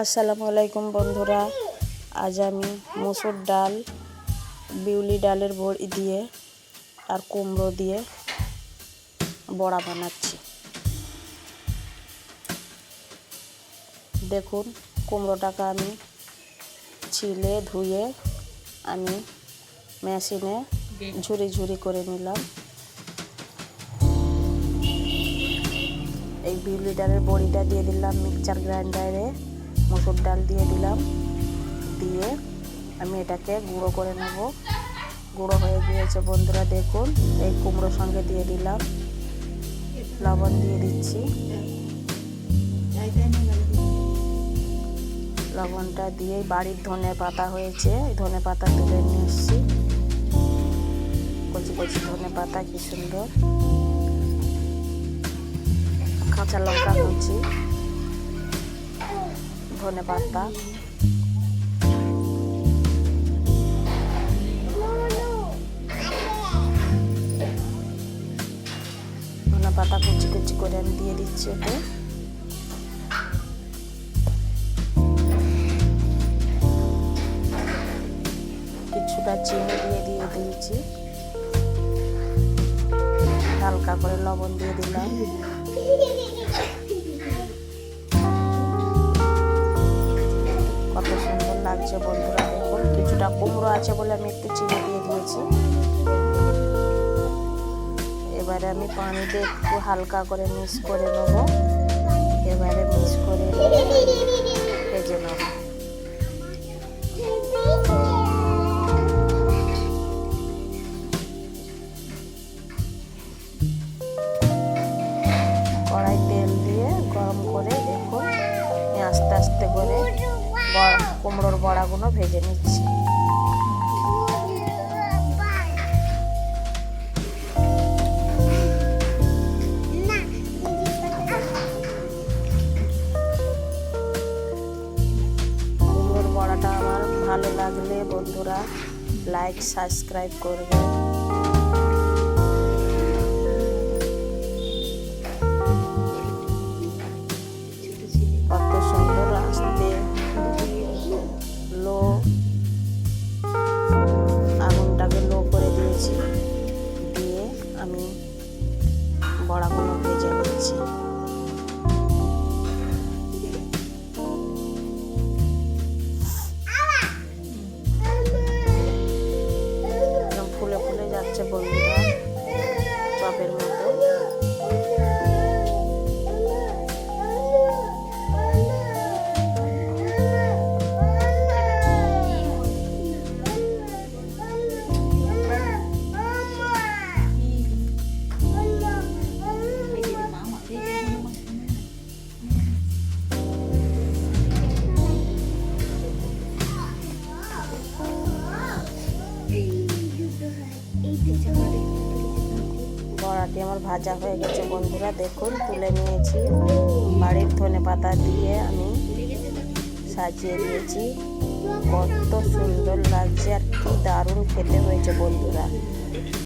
আসসালামু আলাইকুম, বন্ধুরা। আজ আমি মসুর ডাল, বিউলি ডালের বড়ি দিয়ে আর কুমড়ো দিয়ে বড়া বানাচ্ছি। দেখুন, কুমড়োটাকে আমি ছিলে ধুয়ে আমি মেশিনে ঝুরি ঝুরি করে নিলাম। এই বিউলি ডালের বড়িটা দিয়ে দিলাম মিক্সচার গ্রাইন্ডারে। মসুর ডাল দিয়ে দিলাম। দিয়ে আমি এটাকে গুঁড়ো করে নেব। গুঁড়ো হয়ে গিয়েছে বন্ধুরা, দেখুন, এই কুমড়োর সঙ্গে দিয়ে দিলাম। লবণ দিয়ে দিচ্ছি। লবণটা দিয়ে বাড়ির ধনে পাতা হয়েছে। ধনে পাতা তুলে নিয়ে এসছি। কচি কচি ধনে পাতা, কি সুন্দর। কাঁচা লঙ্কা কুচি। ধনে পাতা ধনে পাতা কুচি কুচি করে আমি দিয়ে দিচ্ছি ওতে কিছুটা চিনি দিয়ে দিয়ে দিয়েছি। হালকা করে লবণ দিয়ে দিলাম। কিছুটা কুমড়ো আছে বলে আমি একটু চিনি দিয়ে দিয়েছি। এবারে আমি পানি দিয়ে একটু হালকা করে মিক্স করে নেব। এবারে মিক্স করে ভেজে নেব। কড়াই তেল দিয়ে গরম করে দেখুন আস্তে আস্তে করে কুমড়োর বড়াগুলো ভেজে নিচ্ছি। ভালো লাগলে বন্ধুরা লাইক সাবস্ক্রাইব করবেন। যাচ্ছে বন্ধুরা। চপের মতো বড়াটি আমার ভাজা হয়ে গেছে। বন্ধুরা দেখুন, তুলে নিয়েছি। বাড়ির ধনে পাতা দিয়ে আমি সাজিয়ে দিয়েছি। কত সুন্দর লাগছে আর কি দারুণ খেতে হয়েছে বন্ধুরা।